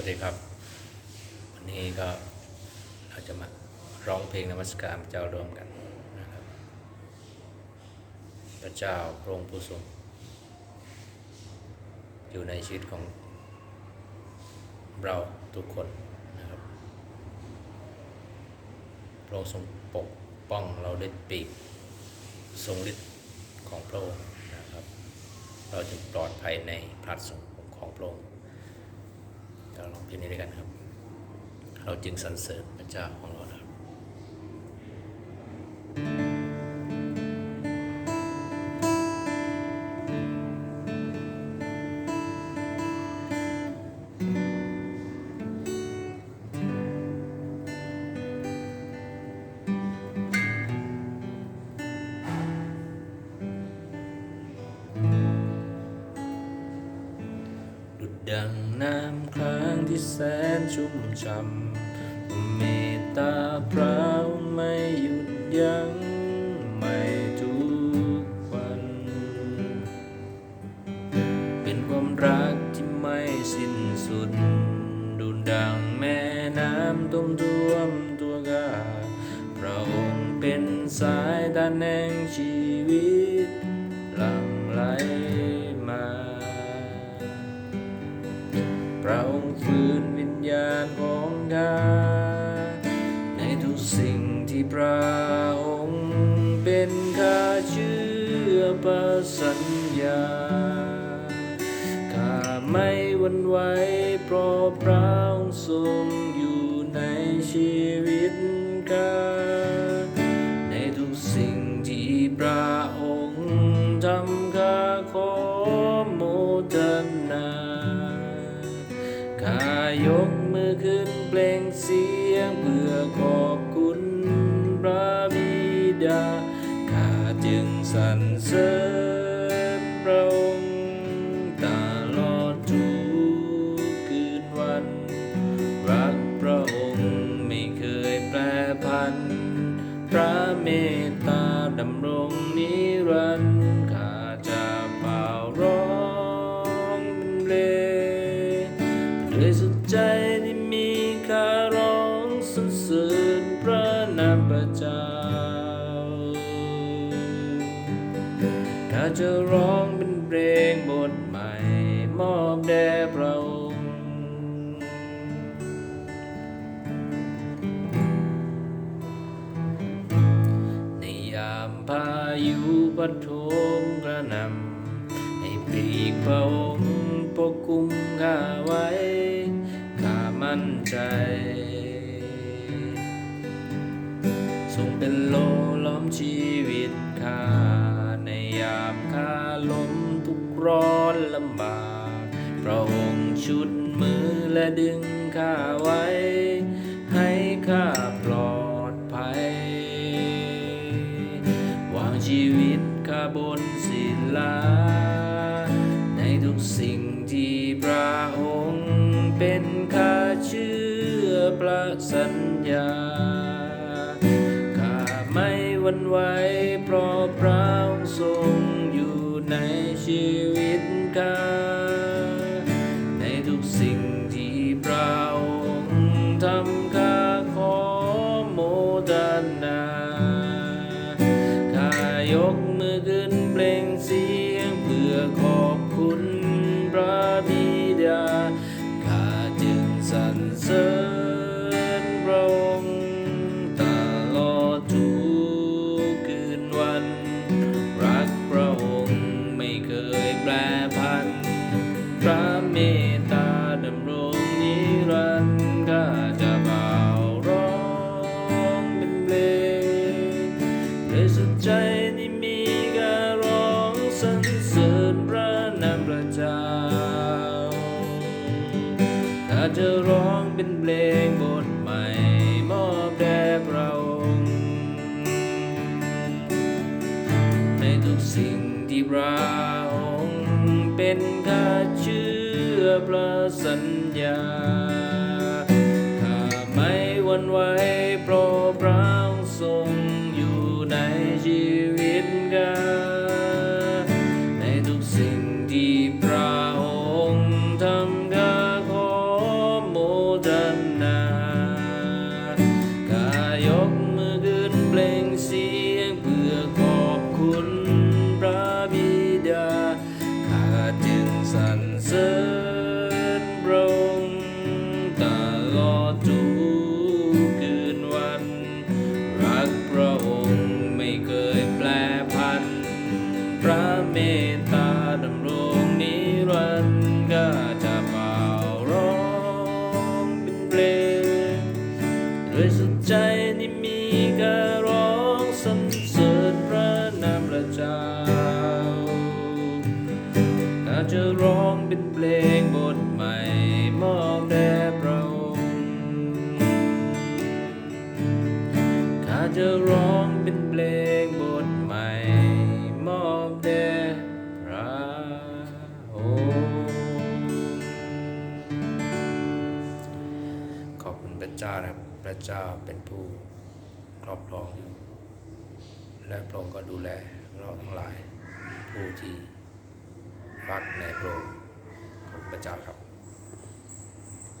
วัสดีครับ วันนี้ก็เราจะมาร้องเพลงนมัสการพระเจ้ารวมกันนะครับพระเจ้าพระองค์ผู้ทรงอยู่ในชีวิตของเราทุกคนนะครับพระองค์ทรงปกป้องเราด้วยปีกทรงฤทธิ์ของพระองค์นะครับ เราจึงปลอดภัยในพระสงฆ์ของพระองค์ เราลองเพลงนี้ด้วยกันครับ เราจึงสรรเสริญพระเจ้าของเรา ดังน้ำค้างที่แสนชุ่มช่ำเมตตาพระองค์ไม่หยุดยัง้งไม่ทุกวัน เป็นความรักที่ไม่สิ้นสุด ดุดดังแม่น้ำต้มท่วมตัวกาพระองค์เป็นสายทานแห่งชีวิตหลั่งไหล สิ่งที่พระองค์เป็นข้าเชื่อประสัญญา ข้าไม่หวันไหวเพราะพระองค์ทรง เสริญพระองค์ตลอดทุกคืนวัน รักพระองค์ไม่เคยแปรพัน พระเมตตาดำรงนิรันดร์ข้าจะเป่าร้องเป็นเพลงด้วยสุดใจที่มีข้าร้องสรรเสริญพระนามพระเจ้า จะร้องเป็นเพลงบทใหม่ มอบแด่พระองค์ในยามพายุพัดโถมกระนำให้ปลีกพระองค์ปกคุมข้าไว้ข้ามั่นใจทรงเป็นโลล้อมชีวิตข้า ร้อนลำบากพระองค์ชุดมือและดึงข้าไว้ ให้ข้าปลอดภัย วางชีวิตข้าบนศิลา ในทุกสิ่งที่พระองค์เป็นข้าเชื่อพระสัญญาข้าไม่หวันไหวเพราะพระองค์ทรง ชีวิตข้าในทุกสิ่งที่พระองค์ทำข้าขอโมทนาข้ายกมือขึ้นเปล่งเสียงเพื่อขอบคุณพระบิดาข้าจึงสรรเสริญ ข้าจะร้องเป็นเพลงบทใหม่ มอบแด่พระองค์ในทุกสิ่งที่พระองค์เป็นข้าเชื่อพระสัญญาข้าไม่หวันไหวเพราะพระ flames, sea and blue. จะร้องเป็นเพลงบทใหม่มอบแด่พระองค์ข้าจะร้องเป็นเพลงบทใหม่มอบแด่พระองค์ขอบคุณพระเจ้านะพระเจ้าเป็นผู้ครอบครองและพระองค์ก็ดูแลเราทั้งหลายผู้ที่ รักในพระองค์ขอบพระเจ้าครับ